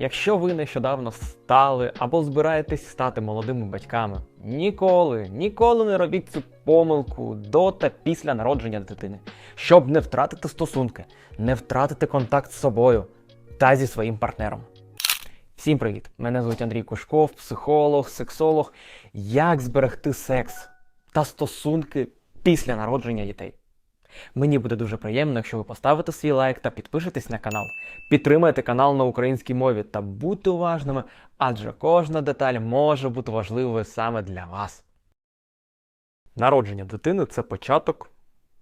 Якщо ви нещодавно стали або збираєтесь стати молодими батьками, ніколи, ніколи не робіть цю помилку до та після народження дитини, щоб не втратити стосунки, не втратити контакт з собою та зі своїм партнером. Всім привіт! Мене звуть Андрій Кушков, психолог, сексолог. Як зберегти секс та стосунки після народження дітей? Мені буде дуже приємно, якщо ви поставите свій лайк та підпишетесь на канал. Підтримайте канал на українській мові та будьте уважними, адже кожна деталь може бути важливою саме для вас. Народження дитини це початок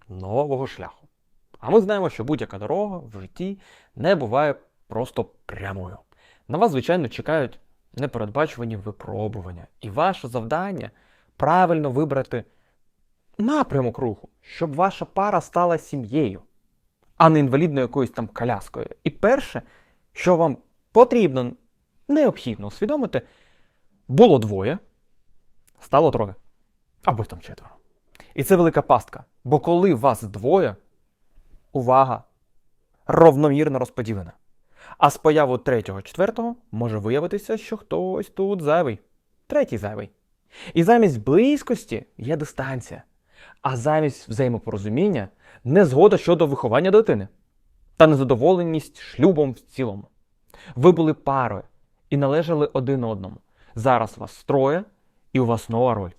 нового шляху. А ми знаємо, що будь-яка дорога в житті не буває просто прямою. На вас, звичайно, чекають непередбачувані випробування, і ваше завдання правильно вибрати напрямок руху, щоб ваша пара стала сім'єю, а не інвалідною якоюсь там коляскою. І перше, що вам потрібно, необхідно усвідомити, було двоє, стало троє. Або там четверо. І це велика пастка. Бо коли вас двоє, увага ровномірно розподілена. А з появою третього, четвертого може виявитися, що хтось тут зайвий, третій зайвий. І замість близькості є дистанція, а замість взаємопорозуміння незгода щодо виховання дитини та незадоволеність шлюбом в цілому. Ви були парою і належали один одному. Зараз вас троє, і у вас нова роль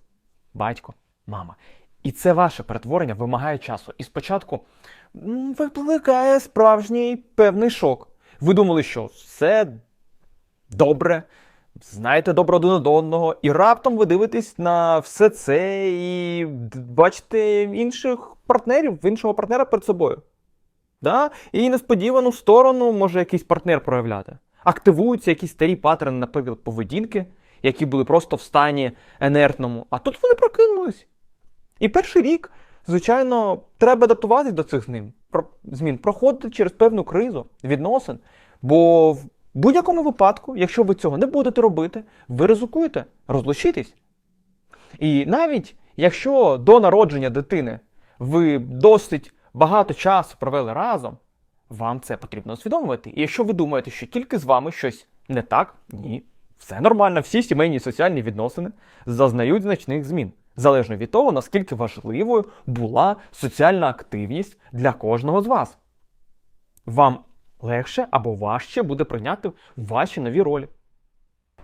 батько, мама. І це ваше перетворення вимагає часу. І спочатку викликає справжній певний шок. Ви думали, що все добре, знаєте добре один одного, і раптом ви дивитесь на все це і бачите інших партнерів, іншого партнера перед собою. Да? І несподівану сторону може якийсь партнер проявляти. Активуються якісь старі паттерни, наприклад, поведінки, які були просто в стані енертному, а тут вони прокинулись. І перший рік, звичайно, треба адаптуватись до цих змін, про- змін, проходити через певну кризу відносин. Бо в будь-якому випадку, якщо ви цього не будете робити, ви ризикуєте розлучитись. І навіть якщо до народження дитини ви досить багато часу провели разом, вам це потрібно усвідомлювати. І якщо ви думаєте, що тільки з вами щось не так, ні. Все нормально, всі сімейні соціальні відносини зазнають значних змін, залежно від того, наскільки важливою була соціальна активність для кожного з вас. Вам легше або важче буде прийняти ваші нові ролі.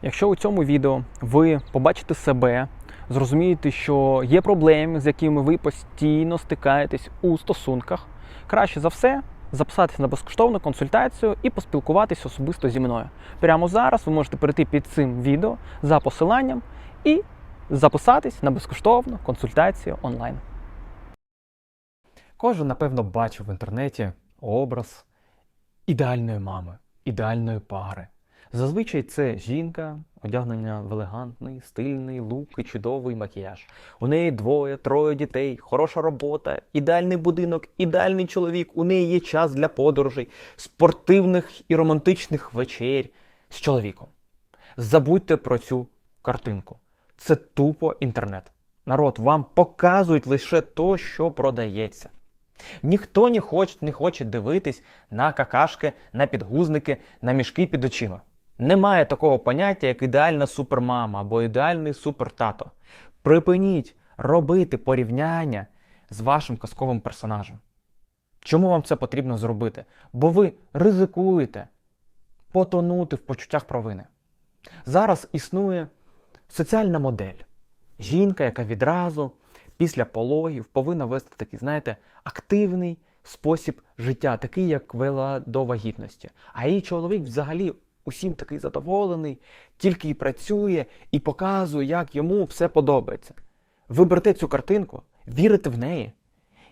Якщо у цьому відео ви побачите себе, зрозумієте, що є проблеми, з якими ви постійно стикаєтесь у стосунках, краще за все записатися на безкоштовну консультацію і поспілкуватись особисто зі мною. Прямо зараз ви можете перейти під цим відео за посиланням і записатись на безкоштовну консультацію онлайн. Кожен, напевно, бачив в інтернеті образ ідеальної мами, ідеальної пари. Зазвичай це жінка, одягнення в елегантний, стильний лук і чудовий макіяж. У неї двоє, троє дітей, хороша робота, ідеальний будинок, ідеальний чоловік. У неї є час для подорожей, спортивних і романтичних вечер з чоловіком. Забудьте про цю картинку. Це тупо інтернет. Народ, вам показують лише то, що продається. Ніхто не хоче, не хоче дивитись на какашки, на підгузники, на мішки під очима. Немає такого поняття, як ідеальна супермама або ідеальний супертато. Припиніть робити порівняння з вашим казковим персонажем. Чому вам це потрібно зробити? Бо ви ризикуєте потонути в почуттях провини. Зараз існує соціальна модель. Жінка, яка відразу після пологів повинна вести такий, знаєте, активний спосіб життя, такий, як вела до вагітності. А її чоловік взагалі усім такий задоволений, тільки і працює і показує, як йому все подобається. Ви берете цю картинку, вірите в неї.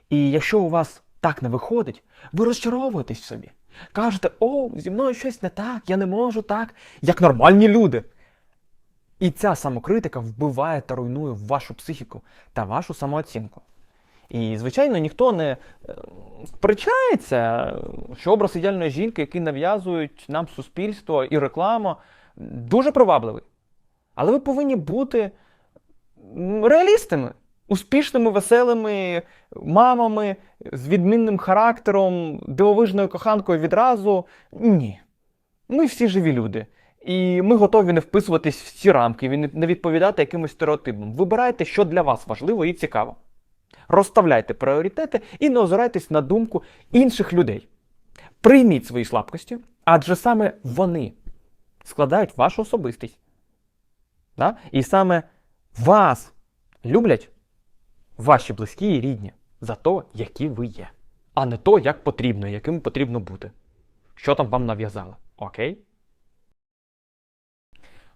І якщо у вас так не виходить, ви розчаровуєтесь в собі. Кажете, о, зі мною щось не так, я не можу так, як нормальні люди. І ця самокритика вбиває та руйнує вашу психіку та вашу самооцінку. І, звичайно, ніхто не е, сперечається, що образ ідеальної жінки, який нав'язують нам суспільство і реклама, дуже привабливий. Але ви повинні бути реалістами, успішними, веселими мамами з відмінним характером, дивовижною коханкою відразу. Ні. Ми всі живі люди. І ми готові не вписуватись в ці рамки, не відповідати якимось стереотипам. Вибирайте, що для вас важливо і цікаво. Розставляйте пріоритети і не озирайтесь на думку інших людей. Прийміть свої слабкості, адже саме вони складають вашу особистість. Да? І саме вас люблять ваші близькі і рідні за то, які ви є, а не то, як потрібно, яким потрібно бути. Що там вам нав'язали. Окей?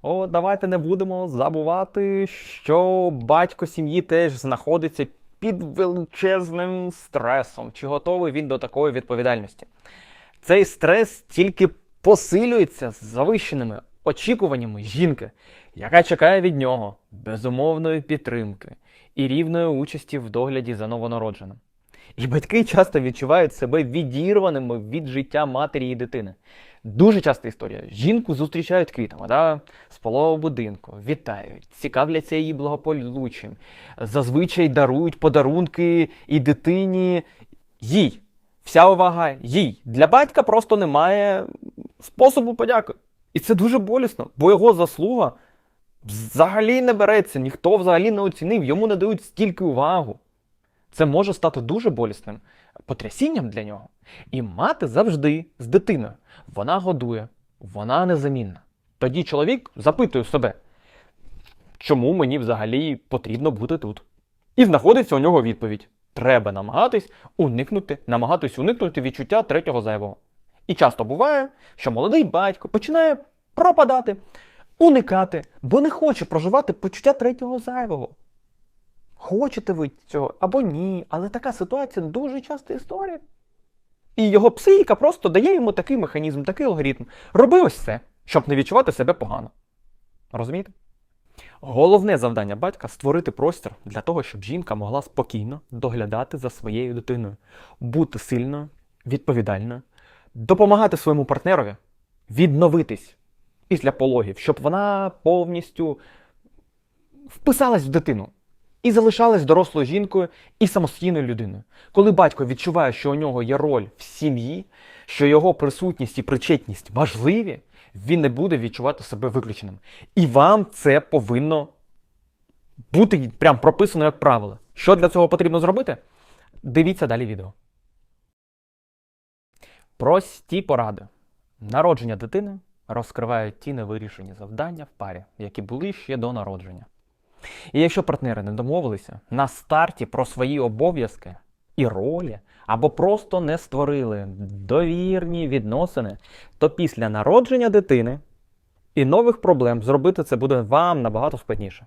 О, давайте не будемо забувати, що батько сім'ї теж знаходиться під величезним стресом. Чи готовий він до такої відповідальності? Цей стрес тільки посилюється з завищеними очікуваннями жінки, яка чекає від нього безумовної підтримки і рівної участі в догляді за новонародженим. І батьки часто відчувають себе відірваними від життя матері і дитини. Дуже часта історія. Жінку зустрічають квітами, да? з полового будинку, вітають, цікавляться її благополуччям, зазвичай дарують подарунки і дитині їй. Вся увага їй. Для батька просто немає способу подяки. І це дуже болісно, бо його заслуга взагалі не береться, ніхто взагалі не оцінив, йому не дають стільки увагу. Це може стати дуже болісним потрясінням для нього. І мати завжди з дитиною. Вона годує, вона незамінна. Тоді чоловік запитує себе, чому мені взагалі потрібно бути тут? І знаходиться у нього відповідь: треба намагатись уникнути, намагатись уникнути відчуття третього зайвого. І часто буває, що молодий батько починає пропадати, уникати, бо не хоче проживати почуття третього зайвого. Хочете ви цього або ні, але така ситуація дуже часта історія. І його психіка просто дає йому такий механізм, такий алгоритм. Роби ось це, щоб не відчувати себе погано. Розумієте? Головне завдання батька створити простір для того, щоб жінка могла спокійно доглядати за своєю дитиною, бути сильною, відповідальною, допомагати своєму партнерові відновитись після пологів, щоб вона повністю вписалась в дитину і залишалась дорослою жінкою і самостійною людиною. Коли батько відчуває, що у нього є роль в сім'ї, що його присутність і причетність важливі, він не буде відчувати себе виключеним. І вам це повинно бути прям прописано як правило. Що для цього потрібно зробити? Дивіться далі відео. Прості поради. Народження дитини розкривають ті невирішені завдання в парі, які були ще до народження. І якщо партнери не домовилися на старті про свої обов'язки і ролі, або просто не створили довірні відносини, то після народження дитини і нових проблем зробити це буде вам набагато складніше.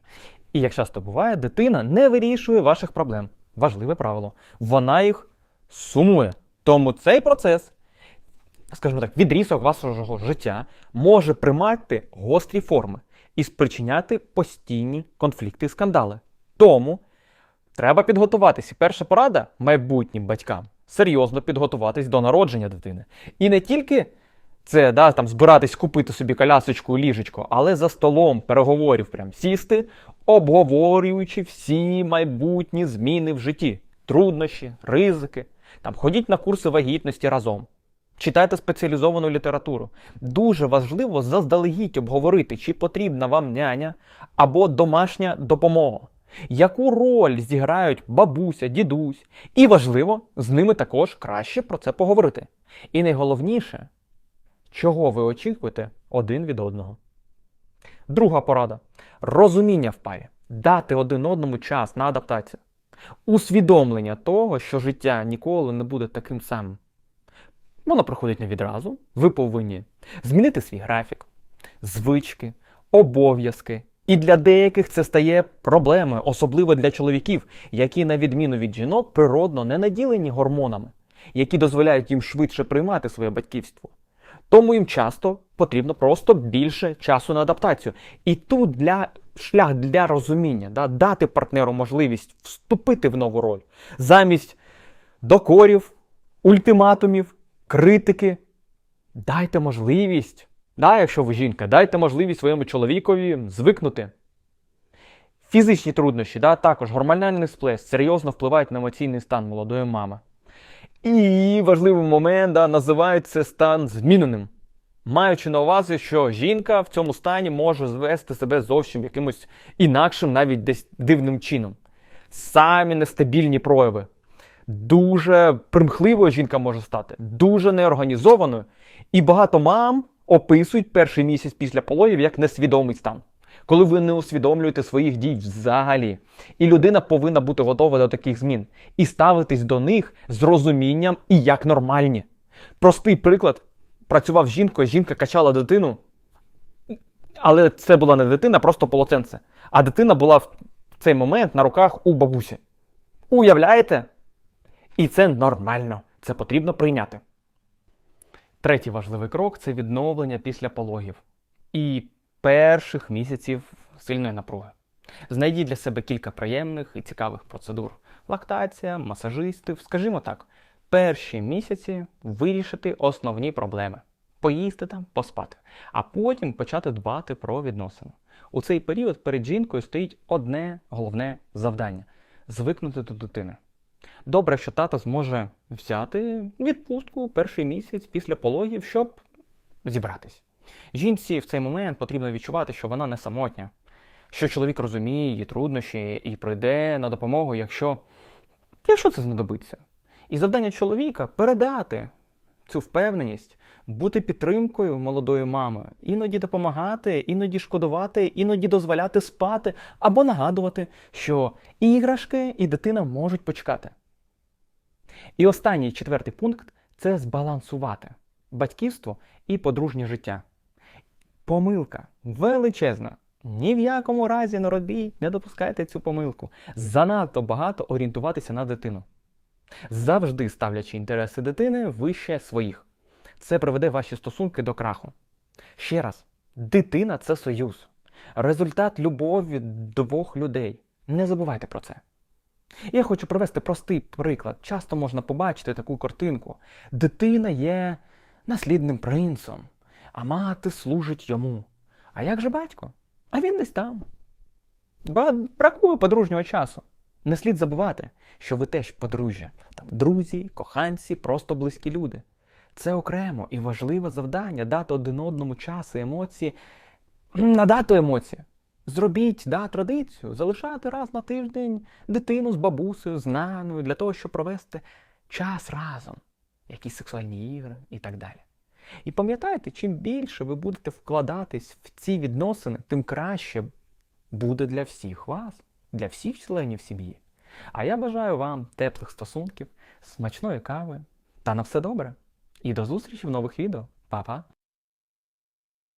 І як часто буває, дитина не вирішує ваших проблем. Важливе правило. Вона їх сумує. Тому цей процес, скажімо так, відрізок вашого життя може приймати гострі форми і спричиняти постійні конфлікти і скандали. Тому треба підготуватися. Перша порада майбутнім батькам серйозно підготуватись до народження дитини. І не тільки це да, там збиратись купити собі колясочку, ліжечко, але за столом переговорів прям сісти, обговорюючи всі майбутні зміни в житті, труднощі, ризики. Там ходіть на курси вагітності разом. Читайте спеціалізовану літературу. Дуже важливо заздалегідь обговорити, чи потрібна вам няня або домашня допомога. Яку роль зіграють бабуся, дідусь, і важливо з ними також краще про це поговорити. І найголовніше, чого ви очікуєте один від одного. Друга порада розуміння в парі, дати один одному час на адаптацію, усвідомлення того, що життя ніколи не буде таким самим. Воно приходить не відразу. Ви повинні змінити свій графік, звички, обов'язки. І для деяких це стає проблемою, особливо для чоловіків, які, на відміну від жінок, природно не наділені гормонами, які дозволяють їм швидше приймати своє батьківство. Тому їм часто потрібно просто більше часу на адаптацію. І тут для шлях для розуміння, да, дати партнеру можливість вступити в нову роль замість докорів, ультиматумів, критики. Дайте можливість, да, якщо ви жінка, дайте можливість своєму чоловікові звикнути. Фізичні труднощі, да, також гормональний сплес серйозно впливають на емоційний стан молодої мами. І важливий момент да, називають це стан зміненим. Маючи на увазі, що жінка в цьому стані може звести себе зовсім якимось інакшим, навіть десь дивним чином. Самі нестабільні прояви. Дуже примхливою жінка може стати, дуже неорганізованою. І багато мам описують перший місяць після пологів як несвідомий стан. Коли ви не усвідомлюєте своїх дій взагалі. І людина повинна бути готова до таких змін і ставитись до них з розумінням і як нормальні. Простий приклад: працював жінкою, жінка качала дитину, але це була не дитина, просто полотенце. А дитина була в цей момент на руках у бабусі. Уявляєте? І це нормально. Це потрібно прийняти. Третій важливий крок це відновлення після пологів і перших місяців сильної напруги. Знайдіть для себе кілька приємних і цікавих процедур: лактація, масажистів, скажімо так, перші місяці вирішити основні проблеми. Поїсти там, поспати, а потім почати дбати про відносини. У цей період перед жінкою стоїть одне головне завдання звикнути до дитини. Добре, що тато зможе взяти відпустку перший місяць після пологів, щоб зібратись. Жінці в цей момент потрібно відчувати, що вона не самотня, що чоловік розуміє її труднощі і прийде на допомогу, якщо, якщо це знадобиться. І завдання чоловіка передати цю впевненість, бути підтримкою молодої мами, іноді допомагати, іноді шкодувати, іноді дозволяти спати або нагадувати, що іграшки, і дитина можуть почекати. І останній четвертий пункт це збалансувати батьківство і подружнє життя. Помилка величезна. Ні в якому разі не робіть, не допускайте цю помилку. Занадто багато орієнтуватися на дитину. Завжди ставлячи інтереси дитини вище своїх. Це приведе ваші стосунки до краху. Ще раз, дитина це союз, результат любові двох людей. Не забувайте про це. Я хочу привести простий приклад. Часто можна побачити таку картинку. Дитина є наслідним принцем, а мати служить йому. А як же батько? А він десь там. Бракує подружнього часу. Не слід забувати, що ви теж подружжя. Там друзі, коханці, просто близькі люди. Це окремо і важливе завдання дати один одному час і емоції, надати емоції. Зробіть да, традицію, залишати раз на тиждень дитину з бабусею, з наною, для того, щоб провести час разом, якісь сексуальні ігри і так далі. І пам'ятайте, чим більше ви будете вкладатись в ці відносини, тим краще буде для всіх вас, для всіх членів сім'ї. А я бажаю вам теплих стосунків, смачної кави та на все добре. І до зустрічі в нових відео. Па-па!